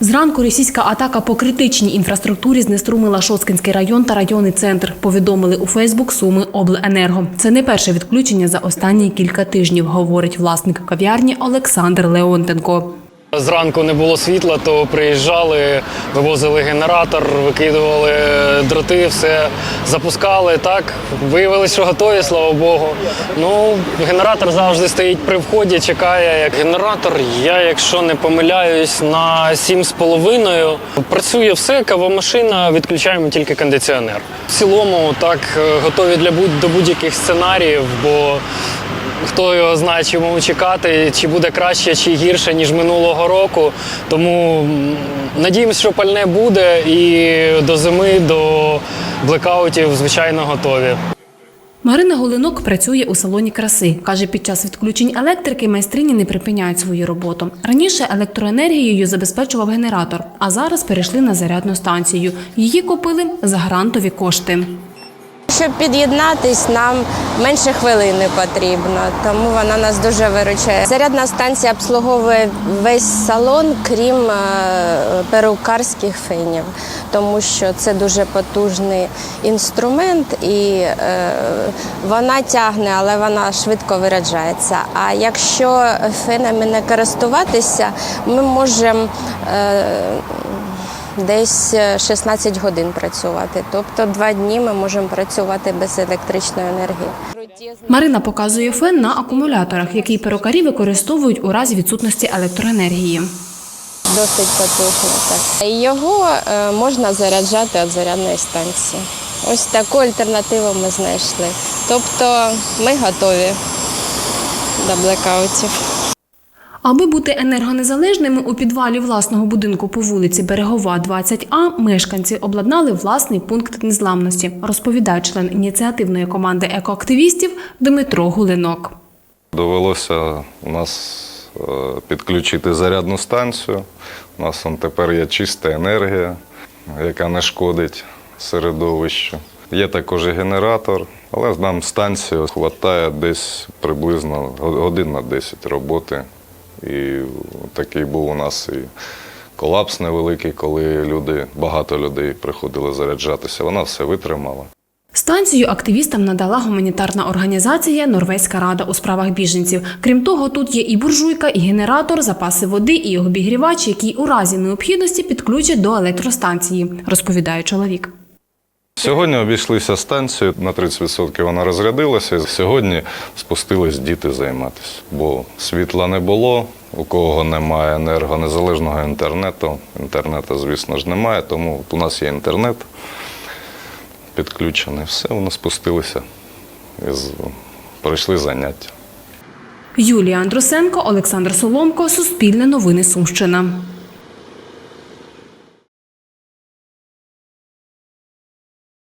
Зранку російська атака по критичній інфраструктурі знеструмила Шоцкинський район та районний центр. Повідомили у Фейсбук Суми Обленерго. Це не перше відключення за останні кілька тижнів, говорить власник кав'ярні Олександр Леонтенко. Зранку не було світла, то приїжджали, вивозили генератор, викидували дроти, все запускали. Так виявилось, що готові, слава Богу. Ну, генератор завжди стоїть при вході, чекає. Як генератор, я, якщо не помиляюсь, на 7,5. Працює все, кавомашина, відключаємо тільки кондиціонер. В цілому так е, готові для будь до будь-яких сценаріїв, бо Хто його знає, чому чекати, чи буде краще, чи гірше, ніж минулого року. Тому надіємося, що пальне буде і до зими, до блекаутів, звичайно, готові. Марина Голинок працює у салоні краси. Каже, під час відключень електрики майстрині не припиняють свою роботу. Раніше електроенергією забезпечував генератор, а зараз перейшли на зарядну станцію. Її купили за грантові кошти. Щоб під'єднатись, нам менше хвилини потрібно, тому вона нас дуже виручає. Зарядна станція обслуговує весь салон, крім е, перукарських фенів, тому що це дуже потужний інструмент і е, вона тягне, але вона швидко виряджається. А якщо фенами не користуватися, ми можемо. Е, десь е, 16 годин працювати. Тобто два дні ми можемо працювати без електричної енергії. Марина показує фен на акумуляторах, який перукарі використовують у разі відсутності електроенергії. Досить потужно. Так. Його е, можна заряджати від зарядної станції. Ось таку альтернативу ми знайшли. Тобто ми готові до блекаутів. Аби бути енергонезалежними у підвалі власного будинку по вулиці Берегова, 20А, мешканці обладнали власний пункт незламності, розповідає член ініціативної команди екоактивістів Дмитро Гулинок. Довелося у нас е, підключити зарядну станцію. У нас тепер є чиста енергія, яка не шкодить середовищу. Є також і генератор, але нам станцію вистачає десь приблизно годин на 10 роботи. І такий був у нас і колапс невеликий, коли люди, багато людей приходили заряджатися. Вона все витримала. Станцію активістам надала гуманітарна організація Норвезька рада у справах біженців. Крім того, тут є і буржуйка, і генератор, запаси води, і обігрівач, який у разі необхідності підключать до електростанції, розповідає чоловік. Сьогодні обійшлися станцію, на 30% вона розрядилася. Сьогодні спустились діти займатися, бо світла не було, у кого немає енергонезалежного інтернету. Інтернету, звісно ж, немає, тому у нас є інтернет підключений. Все, вони спустилися і пройшли заняття. Юлія Андрусенко, Олександр Соломко, Суспільне новини Сумщина.